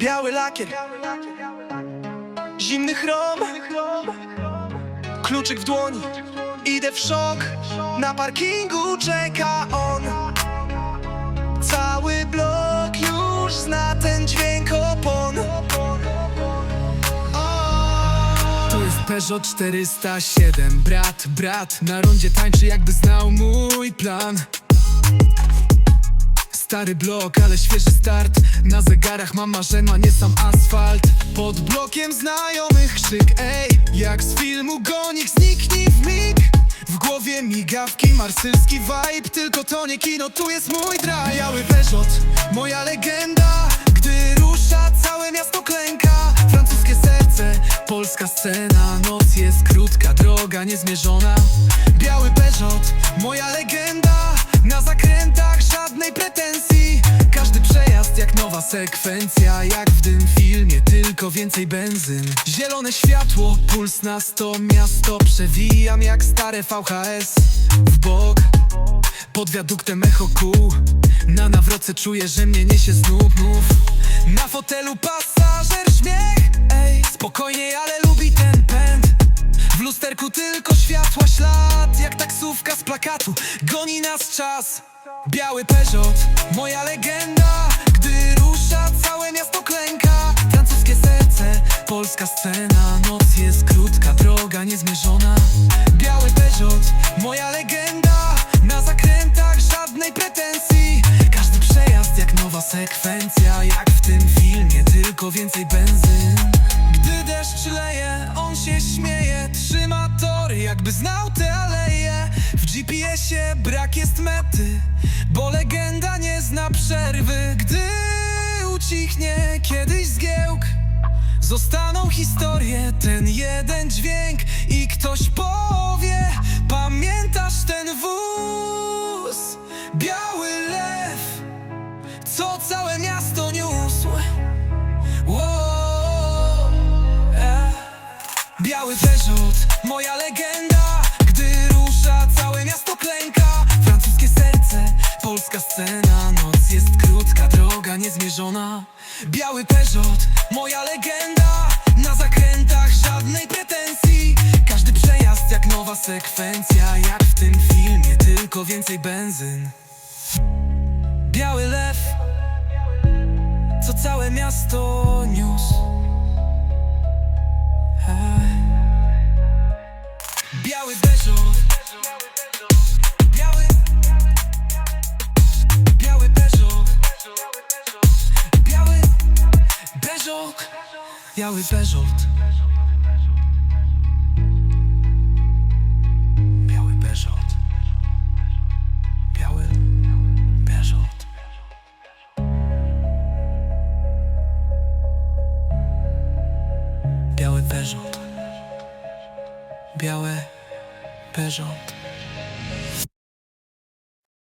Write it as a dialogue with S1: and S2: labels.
S1: Biały lakier. Zimny chrom. Kluczyk w dłoni. Idę w szok. Na parkingu czeka on. Cały blok już zna ten dźwięk opon
S2: To jest Peugeot 407 Brat, brat Na rondzie tańczy jakby znał mój plan Stary blok, ale świeży start. Na zegarach mam marzena, nie sam asfalt. Pod blokiem znajomych krzyk Ej, jak z filmu gonik zniknij w mig. W głowie migawki, marsylski vibe Tylko to nie kino, tu jest mój drive Biały Peugeot, moja legenda Gdy rusza, całe miasto klęka. Francuskie serce, polska scena Noc jest krótka, droga niezmierzona nowa sekwencja Jak w tym filmie, tylko więcej benzyn. Zielone światło, puls na sto Miasto przewijam jak stare VHS W bok, pod wiaduktem echo kół Na nawroce czuję, że mnie niesie znów Na fotelu pasażer śmiech Ej, spokojnie, ale lubi ten pęd. W lusterku tylko światła ślad Jak taksówka z plakatu. Goni nas czas. Biały Peugeot Moja legenda. Gdy Polska scena Noc jest krótka Droga niezmierzona. Biały Peugeot Moja legenda. Na zakrętach żadnej pretensji. Każdy przejazd jak nowa sekwencja. Jak w tym filmie Tylko więcej benzyn. Gdy deszcz leje, on się śmieje. Trzyma tory, jakby znał te aleje. W GPS-ie brak jest mety Zostaną historie, ten jeden dźwięk I ktoś powie Pamiętasz ten wóz? Biały lew Co całe miasto niósł Wow. Biały Peugeot, moja legenda Gdy rusza, całe miasto klęka Francuskie serce, polska scena Noc jest krótka, droga niezmierzona Biały Peugeot, moja legenda. Na zakrętach żadnej pretensji. Każdy przejazd jak nowa sekwencja. Jak w tym filmie, tylko więcej benzyn. Biały lew co całe miasto niósł. Peugeot Biały Peugeot Biały Peugeot Biały Peugeot Biały Peugeot Białe Peugeot